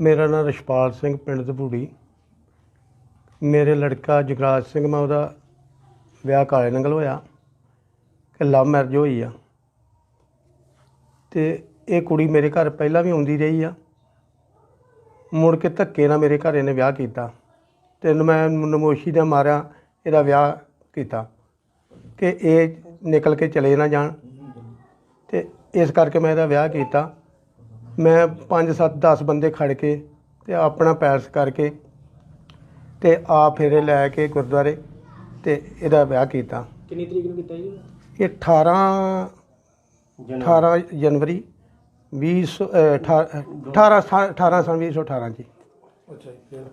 ਮੇਰਾ ਨਾਮ ਰਛਪਾਲ ਸਿੰਘ, ਪਿੰਡ ਦਪੂੜੀ ਮੇਰੇ ਲੜਕਾ ਜਗਰਾਜ ਸਿੰਘ, ਮੈਂ ਉਹਦਾ ਵਿਆਹ ਕਾਲੇ ਨੰਗਲ ਹੋਇਆ ਕਿ ਲਵ ਮੈਰਿਜ ਹੋਈ ਆ। ਤੇ ਇਹ ਕੁੜੀ ਮੇਰੇ ਘਰ ਪਹਿਲਾਂ ਵੀ ਆਉਂਦੀ ਰਹੀ ਆ। ਮੁੜ ਕੇ ਧੱਕੇ ਨਾਲ ਮੇਰੇ ਘਰ ਇਹਨੇ ਵਿਆਹ ਕੀਤਾ। ਤੇ ਇਹਨੂੰ ਮੈਂ ਨਮੋਸ਼ੀ ਦਾ ਮਾਰਿਆ, ਇਹਦਾ ਵਿਆਹ ਕੀਤਾ ਕਿ ਇਹ ਨਿਕਲ ਕੇ ਚਲੇ ਨਾ ਜਾਣ। ਤੇ ਇਸ ਕਰਕੇ ਮੈਂ ਇਹਦਾ ਵਿਆਹ ਕੀਤਾ। ਮੈਂ 5 7 10 ਬੰਦੇ ਖੜ ਕੇ ਤੇ ਆਪਣਾ ਪੈਲਸ ਕਰਕੇ ਤੇ ਆ ਫੇਰੇ ਲੈ ਕੇ ਗੁਰਦੁਆਰੇ ਤੇ ਇਹਦਾ ਵਿਆਹ ਕੀਤਾ। ਕਿੰਨੀ ਤਰੀਕ ਨੂੰ ਕੀਤਾ ਜੀ? ਇਹ 18 18 ਜਨਵਰੀ 20 18 18 ਸਨ 2018 ਜੀ। ਅੱਛਾ ਜੀ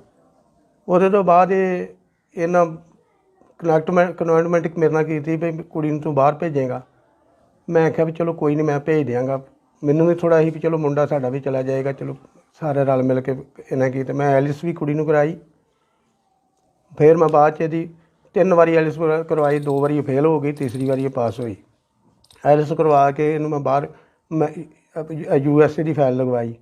ਉਹਦੇ ਤੋਂ ਬਾਅਦ ਇਹ ਇਹਨਾਂ ਕਨੈਕਟਮੈਂਟ ਕਨਵੈਂਟਮੈਂਟ ਮੇਰੇ ਨਾਲ ਕੀਤੀ ਵੀ ਕੁੜੀ ਨੂੰ ਤੂੰ ਬਾਹਰ ਭੇਜੇਗਾ। ਮੈਂ ਕਿਹਾ ਵੀ ਚਲੋ ਕੋਈ ਨਹੀਂ ਮੈਂ ਭੇਜ ਦਿਆਂਗਾ। ਮੈਨੂੰ ਵੀ ਥੋੜਾ ਸੀ ਵੀ ਚਲੋ ਮੁੰਡਾ ਸਾਡਾ ਵੀ ਚਲਾ ਜਾਏਗਾ, ਚਲੋ ਸਾਰੇ ਰਲ ਮਿਲ ਕੇ ਇਹਨਾਂ ਕੀ ਤੇ ਮੈਂ ਐਲਿਸ ਵੀ ਕੁੜੀ ਨੂੰ ਕਰਾਈ। ਫਿਰ ਮੈਂ ਬਾਅਦ ਚ ਇਹਦੀ ਤਿੰਨ ਵਾਰੀ ਐਲਿਸ ਕਰਵਾ- ਕਰਵਾਈ, ਦੋ ਵਾਰੀ ਫੇਲ ਹੋ ਗਈ, ਤੀਸਰੀ ਵਾਰੀ ਇਹ ਪਾਸ ਹੋਈ। ਐਲਿਸ ਕਰਵਾ ਕੇ ਇਹਨੂੰ ਮੈਂ ਬਾਹਰ, ਮੈਂ ਯੂ ਐਸ ਏ ਦੀ ਫਾਈਲ ਲਗਵਾਈ।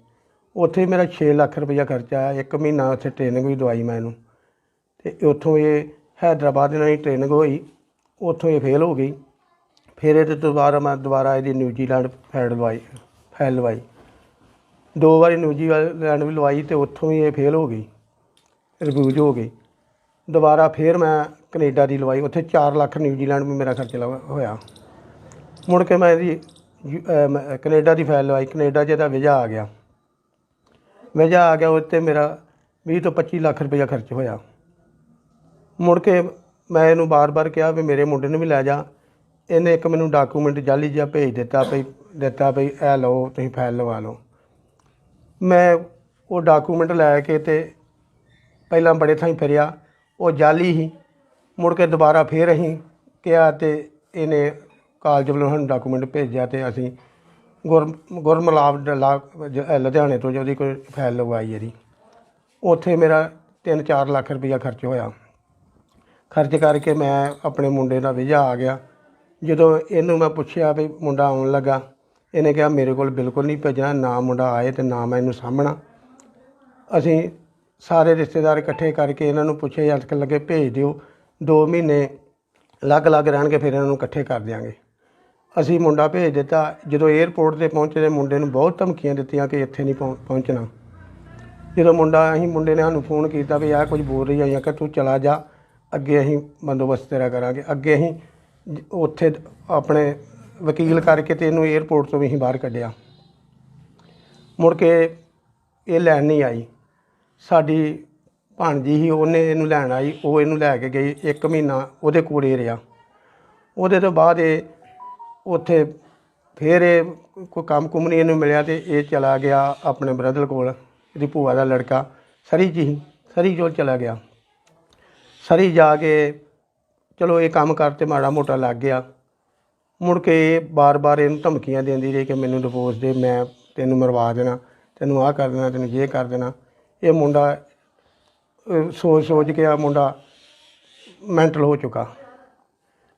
ਉੱਥੇ ਮੇਰਾ 6 ਲੱਖ ਰੁਪਈਆ ਖਰਚਾ ਆਇਆ, ਇੱਕ ਮਹੀਨਾ ਉੱਥੇ ਟ੍ਰੇਨਿੰਗ ਵੀ ਦਵਾਈ ਮੈਂ ਇਹਨੂੰ। ਤੇ ਉੱਥੋਂ ਇਹ ਹੈਦਰਾਬਾਦ ਨਾਲ ਹੀ ਟ੍ਰੇਨਿੰਗ ਹੋਈ, ਉੱਥੋਂ ਇਹ ਫੇਲ ਹੋ ਗਈ। ਫਿਰ ਇਹਦੇ ਤੋਂ ਦੁਬਾਰਾ ਮੈਂ ਦੁਬਾਰਾ ਇਹਦੀ ਨਿਊਜ਼ੀਲੈਂਡ ਫੈਡ ਲਵਾਈ। ਫਾਈਲ ਲਵਾਈ ਦੋ ਵਾਰੀ ਨਿਊਜ਼ੀਲੈਂਡ ਵੀ ਲਵਾਈ ਤੇ ਉੱਥੋਂ ਵੀ ਇਹ ਫੇਲ ਹੋ ਗਈ ਰਿਵਿਊਜ ਹੋ ਗਈ। ਦੁਬਾਰਾ ਫਿਰ ਮੈਂ ਕੈਨੇਡਾ ਦੀ ਲਵਾਈ, ਉੱਥੇ 4 ਲੱਖ ਨਿਊਜ਼ੀਲੈਂਡ ਵੀ ਮੇਰਾ ਖਰਚ ਲਵਾ- ਹੋਇਆ। ਮੁੜ ਕੇ ਮੈਂ ਇਹਦੀ ਯੂ- ਕੈਨੇਡਾ ਦੀ ਫਾਈਲ ਲਵਾਈ ਕੈਨੇਡਾ 'ਚ ਇਹਦਾ ਵੀਜ਼ਾ ਆ ਗਿਆ। ਵੀਜ਼ਾ ਆ ਗਿਆ ਉੱਤੇ ਮੇਰਾ 20 ਤੋਂ 25 ਲੱਖ ਰੁਪਇਆ ਖਰਚ ਹੋਇਆ। ਮੁੜ ਕੇ ਮੈਂ ਇਹਨੂੰ ਬਾਰ-ਬਾਰ ਕਿਹਾ ਵੀ ਮੇਰੇ ਮੁੰਡੇ ਨੂੰ ਵੀ ਲੈ ਜਾ ਇਹਨੇ ਇੱਕ ਮੈਨੂੰ ਡਾਕੂਮੈਂਟ ਜਾਲੀ ਜਿਹਾ ਭੇਜ ਦਿੱਤਾ ਭਈ ਦਿੱਤਾ ਭਈ ਇਹ ਲਓ, ਤੁਸੀਂ ਫਾਈਲ ਲਵਾ ਲਓ। ਮੈਂ ਉਹ ਡਾਕੂਮੈਂਟ ਲੈ ਕੇ ਤੇ ਪਹਿਲਾਂ ਬੜੇ ਥਾਈਂ ਫਿਰਿਆ, ਉਹ ਜਾਲੀ ਹੀ। ਮੁੜ ਕੇ ਦੁਬਾਰਾ ਫੇਰ ਅਸੀਂ ਕਿਹਾ ਤੇ ਇਹਨੇ ਕਾਲਜ ਵੱਲੋਂ ਸਾਨੂੰ ਡਾਕੂਮੈਂਟ ਭੇਜਿਆ ਤੇ ਅਸੀਂ ਗੁਰ ਗੁਰਮਲਾਬ ਡਲਾ- ਲੁਧਿਆਣੇ ਤੋਂ ਜਿਹਦੀ ਕੋਈ ਫਾਈਲ ਲਗਵਾਈ ਇਹਦੀ। ਉੱਥੇ ਮੇਰਾ 3-4 ਲੱਖ ਰੁਪਈਆ ਖਰਚ ਹੋਇਆ। ਖਰਚ ਕਰਕੇ ਮੈਂ ਆਪਣੇ ਮੁੰਡੇ ਦਾ ਵੀਜ਼ਾ ਆ ਗਿਆ। ਜਦੋਂ ਇਹਨੂੰ ਮੈਂ ਪੁੱਛਿਆ ਵੀ ਮੁੰਡਾ ਆਉਣ ਲੱਗਾ, ਇਹਨੇ ਕਿਹਾ ਮੇਰੇ ਕੋਲ ਬਿਲਕੁਲ ਨਹੀਂ ਭੇਜਣਾ, ਨਾ ਮੁੰਡਾ ਆਏ ਤੇ ਨਾ ਮੈਂ ਇਹਨੂੰ ਸਾਹਮਣਾ ਅਸੀਂ ਸਾਰੇ ਰਿਸ਼ਤੇਦਾਰ ਇਕੱਠੇ ਕਰਕੇ ਇਹਨਾਂ ਨੂੰ ਪੁੱਛਿਆ, ਜਦ ਤੱਕ ਲੱਗੇ ਭੇਜ ਦਿਓ 2 ਮਹੀਨੇ ਅਲੱਗ-ਅਲੱਗ ਰਹਿਣਗੇ, ਫਿਰ ਇਹਨਾਂ ਨੂੰ ਇਕੱਠੇ ਕਰ ਦਿਆਂਗੇ। ਅਸੀਂ ਮੁੰਡਾ ਭੇਜ ਦਿੱਤਾ, ਜਦੋਂ 에ਅਰਪੋਰਟ ਤੇ ਪਹੁੰਚੇ ਤੇ ਮੁੰਡੇ ਨੂੰ ਬਹੁਤ ਧਮਕੀਆਂ ਦਿੱਤੀਆਂ ਕਿ ਇੱਥੇ ਨਹੀਂ ਪਹੁੰ- ਪਹੁੰਚਣਾ। ਜਦੋਂ ਮੁੰਡਾ, ਅਸੀਂ ਮੁੰਡੇ ਨੇ ਸਾਨੂੰ ਫੋਨ ਕੀਤਾ ਵੀ ਆਹ ਕੁਝ ਬੋਲ ਰਹੀ ਆ ਜਾਂ ਕਿ ਤੂੰ ਚਲਾ ਜਾ, ਅੱਗੇ ਅਸੀਂ ਬੰਦੋਬਸਤ ਤੇਰਾ ਕਰਾਂਗੇ, ਅੱਗੇ ਅਸੀਂ ਉੱਥੇ ਆਪਣੇ ਵਕੀਲ ਕਰਕੇ ਤੇ ਇਹਨੂੰ 에ਅਰਪੋਰਟ ਤੋਂ ਵੀ ਅਸੀਂ ਬਾਹਰ ਕੱਢਿਆ। ਮੁੜ ਕੇ ਇਹ ਲੈਣ ਨਹੀਂ ਆਈ। ਸਾਡੀ ਭਾਣਜੀ ਸੀ, ਉਹਨੇ ਇਹਨੂੰ ਲੈਣ ਆਈ, ਉਹ ਇਹਨੂੰ ਲੈ ਕੇ ਗਈ, ਇੱਕ ਮਹੀਨਾ ਉਹਦੇ ਕੋਲ ਹੀ ਰਿਹਾ। ਉਹਦੇ ਤੋਂ ਬਾਅਦ ਇਹ ਉੱਥੇ ਫਿਰ ਇਹ ਕੋਈ ਕੰਮ ਕੁਮ ਨਹੀਂ ਇਹਨੂੰ ਮਿਲਿਆ ਤੇ ਇਹ ਚਲਾ ਗਿਆ ਆਪਣੇ ਬ੍ਰਦਰ ਕੋਲ, ਇਹਦੀ ਭੂਆ ਦਾ ਲੜਕਾ, ਸਰੀ ਜੀ, ਸਰੀ ਕੋਲ ਚਲਾ ਗਿਆ। ਸਰੀ ਜਾ ਕੇ ਚਲੋ ਇਹ ਕੰਮ ਕਰ ਤੇ ਮਾੜਾ ਮੋਟਾ ਲੱਗ ਗਿਆ। ਮੁੜ ਕੇ ਇਹ ਬਾਰ-ਬਾਰ ਇਹਨੂੰ ਧਮਕੀਆਂ ਦਿੰਦੀ ਰਹੀ ਕਿ ਮੈਨੂੰ ਡਿਵੋਰਸ ਦੇ, ਮੈਂ ਤੈਨੂੰ ਮਰਵਾ ਦੇਣਾ, ਤੈਨੂੰ ਆਹ ਕਰ ਦੇਣਾ, ਤੈਨੂੰ ਇਹ ਕਰ ਦੇਣਾ। ਇਹ ਮੁੰਡਾ ਸੋਚ ਸੋਚ ਕੇ ਆ ਮੁੰਡਾ ਮੈਂਟਲ ਹੋ ਚੁੱਕਾ।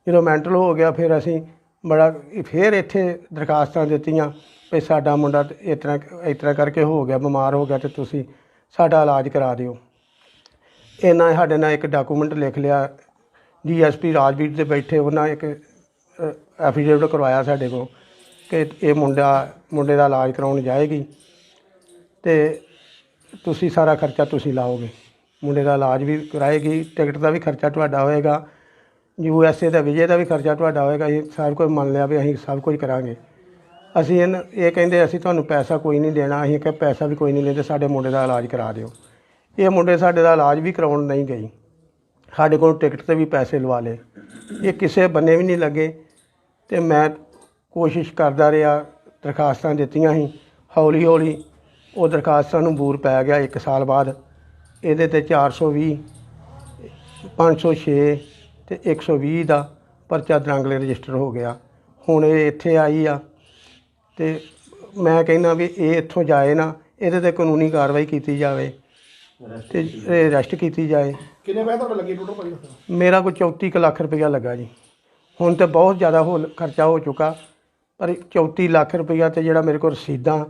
ਜਦੋਂ ਮੈਂਟਲ ਹੋ ਗਿਆ, ਫਿਰ ਅਸੀਂ ਬੜਾ, ਫਿਰ ਇੱਥੇ ਦਰਖਾਸਤਾਂ ਦਿੱਤੀਆਂ ਵੀ ਸਾਡਾ ਮੁੰਡਾ ਇਸ ਤਰ੍ਹਾਂ ਇਸ ਤਰ੍ਹਾਂ ਕਰਕੇ ਹੋ ਗਿਆ, ਬਿਮਾਰ ਹੋ ਗਿਆ ਤੇ ਤੁਸੀਂ ਸਾਡਾ ਇਲਾਜ ਕਰਾ ਦਿਓ। ਇਹਨਾਂ ਸਾਡੇ ਨਾਲ ਇੱਕ ਡਾਕੂਮੈਂਟ ਲਿਖ ਲਿਆ। ਡੀਐਸਪੀ ਰਾਜਵੀਰ ਦੇ ਬੈਠੇ, ਉਹਨਾਂ ਇੱਕ ਐਫੀਡੇਵਿਟ ਕਰਵਾਇਆ ਸਾਡੇ ਕੋਲ ਕਿ ਇਹ ਮੁੰਡਾ, ਮੁੰਡੇ ਦਾ ਇਲਾਜ ਕਰਾਉਣ ਜਾਏਗੀ ਤੇ ਤੁਸੀਂ ਸਾਰਾ ਖਰਚਾ ਤੁਸੀਂ ਲਾਓਗੇ। ਮੁੰਡੇ ਦਾ ਇਲਾਜ ਵੀ ਕਰਾਏਗੀ, ਟਿਕਟ ਦਾ ਵੀ ਖਰਚਾ ਤੁਹਾਡਾ ਹੋਏਗਾ, ਯੂ ਐਸ ਏ ਦਾ, ਵਿਜੇ ਦਾ ਵੀ ਖਰਚਾ ਤੁਹਾਡਾ ਹੋਏਗਾ, ਇਹ ਸਭ ਕੁਝ ਮੰਨ ਲਿਆ ਵੀ ਅਸੀਂ ਸਭ ਕੁਝ ਕਰਾਂਗੇ। ਅਸੀਂ ਇਹਨ- ਇਹ ਕਹਿੰਦੇ ਅਸੀਂ ਤੁਹਾਨੂੰ ਪੈਸਾ ਕੋਈ ਨਹੀਂ ਦੇਣਾ, ਅਸੀਂ ਕਿ ਪੈਸਾ ਵੀ ਕੋਈ ਨਹੀਂ ਲੈਂਦੇ, ਸਾਡੇ ਮੁੰਡੇ ਦਾ ਇਲਾਜ ਕਰਾ ਦਿਓ। ਇਹ ਮੁੰਡੇ ਸਾਡੇ ਦਾ ਇਲਾਜ ਵੀ ਕਰਾਉਣ ਨਹੀਂ ਗਈ ਸਾਡੇ ਕੋਲ ਟਿਕਟ ਤੇ ਵੀ ਪੈਸੇ ਲਵਾ ਲਏ। ਇਹ ਕਿਸੇ ਬੰਨੇ ਵੀ ਨਹੀਂ ਲੱਗੇ ਤੇ ਮੈਂ ਕੋਸ਼ਿਸ਼ ਕਰਦਾ ਰਿਹਾ, ਦਰਖਾਸਤਾਂ ਦਿੱਤੀਆਂ ਸੀ। ਹੌਲੀ ਹੌਲੀ ਉਹ ਦਰਖਾਸਤਾਂ ਨੂੰ ਬੂਰ ਪੈ ਗਿਆ 1 ਸਾਲ ਬਾਅਦ। ਇਹਦੇ ਤੇ 420 506 ਤੇ 120 ਦਾ ਪਰਚਾ ਦਰੰਗਲੇ ਰਜਿਸਟਰ ਹੋ ਗਿਆ। ਹੁਣ ਇਹ ਇੱਥੇ ਆਈ ਆ ਤੇ ਮੈਂ ਕਹਿੰਦਾ ਵੀ ਇਹ ਇੱਥੋਂ ਜਾਏ ਨਾ, ਇਹਦੇ ਤੇ ਕਾਨੂੰਨੀ ਕਾਰਵਾਈ ਕੀਤੀ ਜਾਵੇ। ਤੇ ਇਹ ਅਰੈਸਟ ਕੀਤੀ ਜਾਏ। ਕਿੰਨੇ ਪੈਸੇ ਤੁਹਾਡੇ ਲੱਗੇ ਟੋਟਲ ਭਾਜੀ ਮੇਰਾ ਕੋਈ 34 ਕੁ ਲੱਖ ਰੁਪਇਆ ਲੱਗਾ ਜੀ। ਹੁਣ ਤੇ ਬਹੁਤ ਜ਼ਿਆਦਾ ਹੋ ਖਰਚਾ ਹੋ ਚੁੱਕਾ। ਪਰ 34 ਲੱਖ ਰੁਪਇਆ ਤੇ ਜਿਹੜਾ ਮੇਰੇ ਕੋਲ ਰਸੀਦਾਂ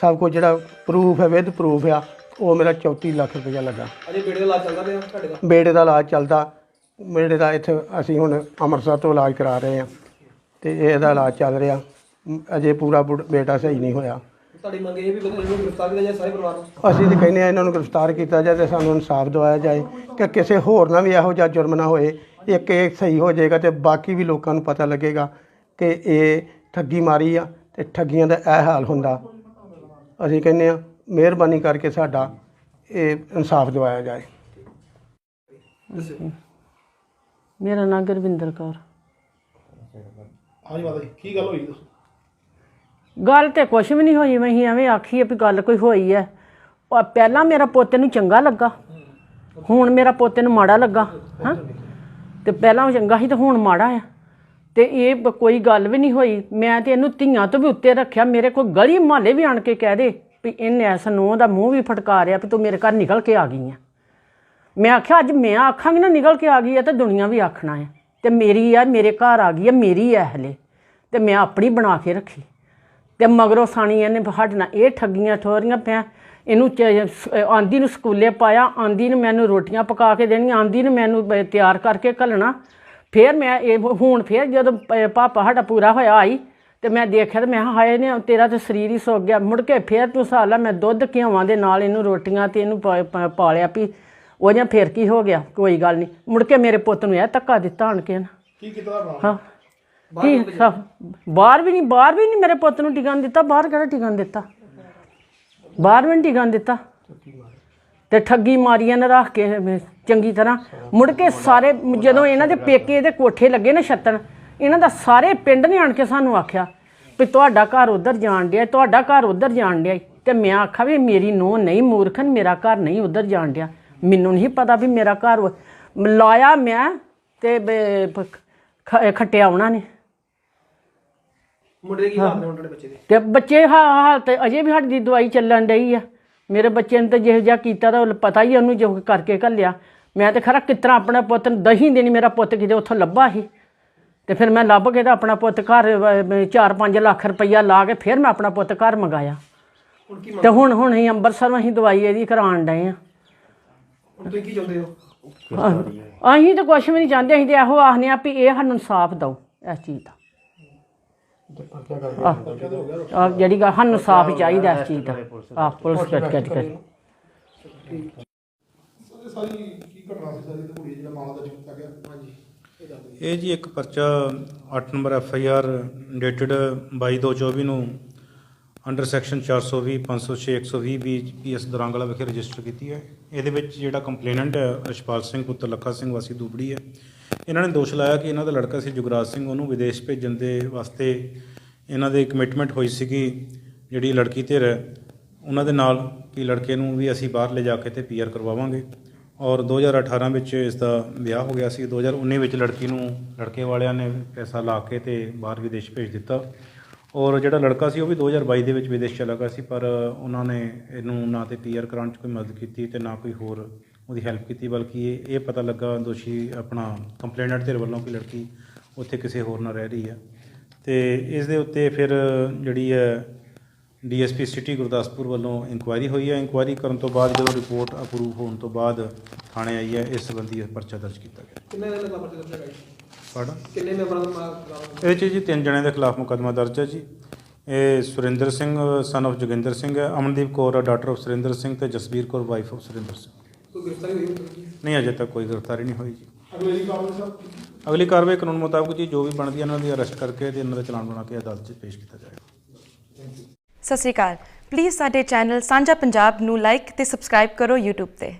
ਸਭ ਕੁਝ ਜਿਹੜਾ ਪ੍ਰੂਫ ਹੈ ਵਿਦ ਪ੍ਰੂਫ ਆ ਉਹ ਮੇਰਾ 34 ਲੱਖ ਰੁਪਇਆ ਲੱਗਾ। ਅਜੇ ਬੇੜੇ ਦਾ ਇਲਾਜ ਚੱਲਦਾ ਪਿਆ ਤੁਹਾਡੇ ਦਾ? ਬੇਟੇ ਦਾ ਇਲਾਜ ਚੱਲਦਾ। ਬੇਟੇ ਦਾ ਇੱਥੇ ਅਸੀਂ ਹੁਣ ਅੰਮ੍ਰਿਤਸਰ ਤੋਂ ਇਲਾਜ ਕਰਾ ਰਹੇ ਹਾਂ। ਤੇ ਇਹਦਾ ਇਲਾਜ ਚੱਲ ਰਿਹਾ। ਅਜੇ ਪੂਰਾ ਬੁੜ- ਬੇਟਾ ਸਹੀ ਨਹੀਂ ਹੋਇਆ। ਤੁਹਾਡੀ ਮੰਗ ਇਹ ਵੀ ਬੰਦੇ ਨੂੰ ਗ੍ਰਿਫਤਾਰ ਕੀਤਾ ਜਾਏ ਸਾਰੇ ਪਰਿਵਾਰ ਨੂੰ? ਅਸੀਂ ਤਾਂ ਕਹਿੰਦੇ ਆ ਇਹਨਾਂ ਨੂੰ ਗ੍ਰਿਫਤਾਰ ਕੀਤਾ ਜਾਏ ਤੇ ਸਾਨੂੰ ਇਨਸਾਫ ਦਿਵਾਇਆ ਜਾਏ ਕਿ ਕਿਸੇ ਹੋਰ ਨਾਲ ਵੀ ਇਹੋ ਜਿਹਾ ਜੁਰਮ ਨਾ ਹੋਏ ਇੱਕ ਇਹ ਸਹੀ ਹੋ ਜਾਏਗਾ ਤੇ ਬਾਕੀ ਵੀ ਲੋਕਾਂ ਨੂੰ ਪਤਾ ਲੱਗੇਗਾ ਕਿ ਇਹ ਠੱਗੀ ਮਾਰੀ ਆ ਤੇ ਠੱਗੀਆਂ ਦਾ ਇਹ ਹਾਲ ਹੁੰਦਾ। ਅਸੀਂ ਕਹਿੰਦੇ ਆ ਮਿਹਰਬਾਨੀ ਕਰਕੇ ਸਾਡਾ ਇਹ ਇਨਸਾਫ ਦਿਵਾਇਆ ਜਾਏ। ਦੱਸੋ। ਮੇਰਾ ਨਾਮ ਗੁਰਵਿੰਦਰ ਕੌਰ। ਹਾਂਜੀ ਮਾਤਾ ਜੀ ਕੀ ਗੱਲ ਹੋਈ? ਦੱਸੋ ਗੱਲ ਤੇ ਕੁਛ ਵੀ ਨਹੀਂ ਹੋਈ, ਮੈਂ ਹੀ ਐਵੇਂ ਆਖੀ ਆ ਵੀ ਗੱਲ ਕੋਈ ਹੋਈ ਐ। ਉਹ ਪਹਿਲਾਂ ਮੇਰਾ ਪੋਤੇ ਨੂੰ ਚੰਗਾ ਲੱਗਾ। ਹੁਣ ਮੇਰਾ ਪੋਤੇ ਨੂੰ ਮਾੜਾ ਲੱਗਾ, ਹਾਂ। ਤੇ ਪਹਿਲਾਂ ਉਹ ਚੰਗਾ ਸੀ ਤੇ ਹੁਣ ਮਾੜਾ ਆ। ਤੇ ਇਹ ਬ- ਕੋਈ ਗੱਲ ਵੀ ਨਹੀਂ ਹੋਈ। ਮੈਂ ਤੇ ਇਹਨੂੰ ਧੀਆਂ ਤੋਂ ਵੀ ਉੱਤੇ ਰੱਖਿਆ। ਮੇਰੇ ਕੋਲ ਗਲੀ ਮਹੱਲੇ ਵੀ ਆਣ ਕੇ ਕਹਿ ਦੇ ਵੀ ਇਹਨੇ ਐਸ ਨੂੰਹ ਦਾ ਮੂੰਹ ਵੀ ਫਟਕਾਰਿਆ ਵੀ ਤੂੰ ਮੇਰੇ ਘਰ ਨਿਕਲ ਕੇ ਆ ਗਈ ਆ। ਮੈਂ ਆਖਿਆ, ਅੱਜ ਮੈਂ ਆਖਾਂਗੀ ਨਾ ਨਿਕਲ ਕੇ ਆ ਗਈ ਆ ਤਾਂ ਦੁਨੀਆ ਵੀ ਆਖਣਾ ਆ। ਤੇ ਮੇਰੀ ਆ, ਮੇਰੇ ਘਰ ਆ ਗਈ ਆ, ਮੇਰੀ ਹੈ ਹਲੇ। ਤੇ ਮੈਂ ਆਪਣੀ ਬਣਾ ਕੇ ਰੱਖੀ। ਤੇ ਮਗਰੋਂ ਸਾਣੀ ਇਹਨੇ ਸਾਡੇ ਨਾਲ ਇਹ ਠੱਗੀਆਂ ਠੋਰੀਆਂ ਪਿਆ। ਇਹਨੂੰ ਆਂਦੀ ਨੂੰ ਸਕੂਲੇ ਪਾਇਆ ਆਂਦੀ ਨੂੰ ਮੈਨੂੰ ਰੋਟੀਆਂ ਪਕਾ ਕੇ ਦੇਣੀਆਂ ਆਂਦੀ ਨੂੰ ਮੈਨੂੰ ਤਿਆਰ ਕਰਕੇ ਘੱਲਣਾ। ਫਿਰ ਮੈਂ ਇਹ ਹੁਣ ਫਿਰ ਜਦੋਂ ਪਾਪਾ ਸਾਡਾ ਪੂਰਾ ਹੋਇਆ ਆਈ ਤੇ ਮੈਂ ਦੇਖਿਆ ਤੇ ਮੈਂ ਹਾਏ ਨੇ ਤੇਰਾ ਤੇ ਸਰੀਰ ਹੀ ਸੁੱਕ ਗਿਆ। ਮੁੜ ਕੇ ਫਿਰ ਤੂੰ ਸਾਲਾ ਮੈਂ ਦੁੱਧ ਘਿਓਵਾਂ ਦੇ ਨਾਲ ਇਹਨੂੰ ਰੋਟੀਆਂ ਤੇ ਇਹਨੂੰ ਪਾਲਿਆ ਵੀ ਉਹ ਜਾਂ ਫਿਰ ਕੀ ਹੋ ਗਿਆ? ਕੋਈ ਗੱਲ ਨਹੀਂ ਮੁੜ ਕੇ ਮੇਰੇ ਪੁੱਤ ਨੂੰ ਇਹ ਧੱਕਾ ਦਿੱਤਾ ਆਣ ਕੇ ਨਾ। ਕੀ ਕੀਤਾ ਹਾਂ। ਕੀ ਬਾਹਰ ਵੀ ਨਹੀਂ ਬਾਹਰ ਵੀ ਨਹੀਂ ਮੇਰੇ ਪੁੱਤ ਨੂੰ ਟਿਕਣ ਦਿੱਤਾ ਬਾਹਰ ਕਿਹੜਾ ਟਿਕਣ ਦਿੱਤਾ? ਬਾਹਰ ਵੀ ਨਹੀਂ ਟਿਕਣ ਦਿੱਤਾ। ਤੇ ਠੱਗੀ ਮਾਰੀਆਂ ਨੇ ਰੱਖ ਕੇ ਚੰਗੀ ਤਰ੍ਹਾਂ। ਮੁੜ ਕੇ ਸਾਰੇ ਜਦੋਂ ਇਹਨਾਂ ਦੇ ਪੇਕੇ ਦੇ ਕੋਠੇ ਲੱਗੇ ਨਾ ਛੱਤਣ ਇਹਨਾਂ ਦਾ ਸਾਰੇ ਪਿੰਡ ਨੇ ਆਣ ਕੇ ਸਾਨੂੰ ਆਖਿਆ ਵੀ ਤੁਹਾਡਾ ਘਰ ਉਧਰ ਜਾਣ ਡਿਆ ਤੁਹਾਡਾ ਘਰ ਉਧਰ ਜਾਣ ਡਿਆ। ਤੇ ਮੈਂ ਆਖਿਆ ਵੀ ਮੇਰੀ ਨੂੰਹ ਨਹੀਂ ਮੂਰਖਨ ਮੇਰਾ ਘਰ ਨਹੀਂ ਉਧਰ ਜਾਣ ਡਿਆ। ਮੈਨੂੰ ਨਹੀਂ ਪਤਾ ਵੀ ਮੇਰਾ ਘਰ ਲਾਇਆ ਮੈਂ ਤੇ ਖੱਟਿਆ ਉਹਨਾਂ ਨੇ। ਮੁੰਡੇ ਦੇ ਕੀ ਹਾਲ ਨੇ ਹੁਣ ਤੁਹਾਡੇ ਬੱਚੇ ਦੇ? ਤੇ ਬੱਚੇ ਹਾ- ਹਾਲਤ ਅਜੇ ਵੀ ਸਾਡੀ ਦਵਾਈ ਚੱਲਣ ਡਈ ਆ। ਮੇਰੇ ਬੱਚੇ ਨੇ ਤਾਂ ਜਿਹੋ ਜਿਹਾ ਕੀਤਾ ਤਾਂ ਪਤਾ ਹੀ ਉਹਨੂੰ ਜੋ ਕਰਕੇ ਘੱਲਿਆ। ਮੈਂ ਤੇ ਖਰਾ ਕਿਤਨਾ ਆਪਣਾ ਪੁੱਤ ਨੂੰ ਦਹੀਂ ਦੇਣੀ ਮੇਰਾ ਪੁੱਤ ਕਿਤੇ ਉੱਥੋਂ ਲੱਭਾ ਸੀ। ਤੇ ਫਿਰ ਮੈਂ ਲੱਭ ਕੇ ਤਾਂ ਆਪਣਾ ਪੁੱਤ ਘਰ 4-5 ਲੱਖ ਰੁਪਈਆ ਲਾ ਕੇ ਫਿਰ ਮੈਂ ਆਪਣਾ ਪੁੱਤ ਘਰ ਮੰਗਾਇਆ। ਹੁਣ ਕੀ ਤੇ ਹੁਣ ਹੁਣ ਅਸੀਂ ਅੰਮ੍ਰਿਤਸਰ ਅਸੀਂ ਦਵਾਈ ਇਹਦੀ ਕਰਾਉਣ ਡਏ ਆ। ਹੁਣ ਤੁਸੀਂ ਕੀ ਚਾਹੁੰਦੇ ਹੋ? ਅਸੀਂ ਤਾਂ ਕੁਛ ਵੀ ਨਹੀਂ ਚਾਹੁੰਦੇ ਅਸੀਂ ਤੇ ਇਹੋ ਆਖਦੇ ਆ ਵੀ ਇਹ ਸਾਨੂੰ ਇਨਸਾਫ ਦਿਓ ਇਸ ਚੀਜ਼ ਦਾ। ਆ ਜਿਹੜੀ ਗੱਲ ਸਾਨੂੰ ਸਾਫ਼ ਚਾਹੀਦਾ ਇਸ ਚੀਜ਼ ਦਾ। ਆ ਪੁਲਿਸ ਕੱਟ ਕੱਟ ਕਰ ਸਾਰੀ ਕੀ ਘਟਨਾ ਸੀ ਸਾਰੀ ਤੇ ਕੁੜੀ ਜਿਹੜਾ ਮਾਮਲਾ ਦਰਜ ਕੀਤਾ ਗਿਆ ਹਾਂਜੀ ਇਹ ਜੀ ਇੱਕ ਪਰਚਾ 8 number F I R dated 22/2/24 ਨੂੰ under section 420 506 120 B P S Dorangla ਵਿਖੇ ਰਜਿਸਟਰ ਕੀਤੀ ਹੈ। ਇਹਦੇ ਵਿੱਚ ਜਿਹੜਾ ਕੰਪਲੇਨੈਂਟ ਹੈ ਅਸ਼ਪਾਲ ਸਿੰਘ ਪੁੱਤਰ ਲੱਖਾ ਸਿੰਘ ਵਾਸੀ ਦੂਬੜੀ ਹੈ। ਇਹਨਾਂ ਨੇ ਦੋਸ਼ ਲਾਇਆ ਕਿ ਇਹਨਾਂ ਦਾ ਲੜਕਾ ਸੀ ਜੁਗਰਾਜ ਸਿੰਘ, ਉਹਨੂੰ ਵਿਦੇਸ਼ ਭੇਜਣ ਦੇ ਵਾਸਤੇ ਇਹਨਾਂ ਦੇ ਕਮਿਟਮੈਂਟ ਹੋਈ ਸੀਗੀ ਜਿਹੜੀ ਲੜਕੀ ਧਿਰ ਹੈ ਉਹਨਾਂ ਦੇ ਨਾਲ ਕਿ ਲੜਕੇ ਨੂੰ ਵੀ ਅਸੀਂ ਬਾਹਰ ਲੈ ਜਾ ਕੇ ਤੇ ਪੀਆਰ ਕਰਵਾਵਾਂਗੇ। ਔਰ 2018 ਵਿੱਚ ਇਸ ਦਾ ਵਿਆਹ ਹੋ ਗਿਆ ਸੀ 2019 ਵਿੱਚ ਲੜਕੀ ਨੂੰ, ਲੜਕੇ ਵਾਲਿਆਂ ਨੇ ਪੈਸਾ ਲਾ ਕੇ ਤੇ ਬਾਹਰ ਵਿਦੇਸ਼ ਭੇਜ ਦਿੱਤਾ। ਔਰ ਜਿਹੜਾ ਲੜਕਾ ਸੀ ਉਹ ਵੀ 2022 ਦੇ ਵਿੱਚ ਵਿਦੇਸ਼ ਚਲਾ ਗਿਆ ਸੀ, ਪਰ ਉਹਨਾਂ ਨੇ ਇਹਨੂੰ ਨਾ ਤੇ ਪੀਆਰ ਕਰਾਉਣ 'ਚ ਕੋਈ ਮਦਦ ਕੀਤੀ ਤੇ ਨਾ ਕੋਈ ਹੋਰ ਉਹਦੀ ਹੈਲਪ ਕੀਤੀ ਬਲਕਿ ਇਹ ਇਹ ਪਤਾ ਲੱਗਾ ਦੋਸ਼ੀ ਆਪਣਾ ਕੰਪਲੇਨੈਂਟ ਧਿਰ ਵੱਲੋਂ ਕਿ ਲੜਕੀ ਉੱਥੇ ਕਿਸੇ ਹੋਰ ਨਾਲ ਰਹਿ ਰਹੀ ਹੈ ਤੇ ਇਸ ਦੇ ਉੱਤੇ ਫਿਰ ਜਿਹੜੀ ਹੈ ਡੀਐਸਪੀ ਸਿਟੀ ਗੁਰਦਾਸਪੁਰ ਵੱਲੋਂ ਇਨਕੁਆਇਰੀ ਹੋਈ ਹੈ ਇਨਕੁਆਇਰੀ ਕਰਨ ਤੋਂ ਬਾਅਦ ਜਦੋਂ ਰਿਪੋਰਟ ਅਪਰੂਵ ਹੋਣ ਤੋਂ ਬਾਅਦ ਥਾਣੇ ਆਈ ਹੈ ਇਸ ਸੰਬੰਧੀ ਪਰਚਾ ਦਰਜ ਕੀਤਾ ਗਿਆ। ਕਿੰਨੇ ਦਿਨ ਦਾ ਪਰਚਾ ਦਰਜ ਹੈਗਾ ਜੀ? ਪੜ੍ਹ ਕਿੰਨੇ ਮੈਂਬਰਾਂ ਦਾ ਇਹ 'ਚ ਜੀ ਤਿੰਨ ਜਣਿਆਂ ਦੇ ਖਿਲਾਫ ਮੁਕੱਦਮਾ ਦਰਜ ਹੈ ਜੀ। ਇਹ ਸੁਰਿੰਦਰ ਸਿੰਘ ਸਨ of ਜੋਗਿੰਦਰ ਸਿੰਘ ਹੈ ਅਮਨਦੀਪ ਕੌਰ ਡਾਟਰ ਆਫ ਸੁਰਿੰਦਰ ਸਿੰਘ ਤੇ ਜਸਬੀਰ ਕੌਰ ਵਾਈਫ ਆਫ ਸੁਰਿੰਦਰ ਸਿੰਘ। ਕੋਈ ਗ੍ਰਿਫਤਾਰੀ ਹੋਈ ਹੋਈ? ਨਹੀਂ ਅਜੇ ਤੱਕ ਕੋਈ ਗ੍ਰਿਫਤਾਰੀ ਨਹੀਂ ਹੋਈ ਜੀ। ਅਗਲੇ ਕਾਰਵਾਈ ਸਾਹਿਬ ਅਗਲੀ ਕਾਰਵਾਈ ਕਾਨੂੰਨ ਮੁਤਾਬਕ ਜੀ ਜੋ ਵੀ ਬਣਦੀ ਹੈ ਇਹਨਾਂ ਦੀ ਅਰੈਸਟ ਕਰਕੇ ਤੇ ਇਹਨਾਂ ਦਾ ਚਲਾਨ ਬਣਾ ਕੇ ਅਦਾਲਤ 'ਚ ਪੇਸ਼ ਕੀਤਾ ਜਾਏਗਾ। ਸਤਿ ਸ਼੍ਰੀ ਅਕਾਲ। ਪਲੀਜ਼ ਸਾਡੇ ਚੈਨਲ ਸਾਂਝਾ ਪੰਜਾਬ ਨੂੰ ਲਾਈਕ ਤੇ ਸਬਸਕ੍ਰਾਈਬ ਕਰੋ YouTube ਤੇ।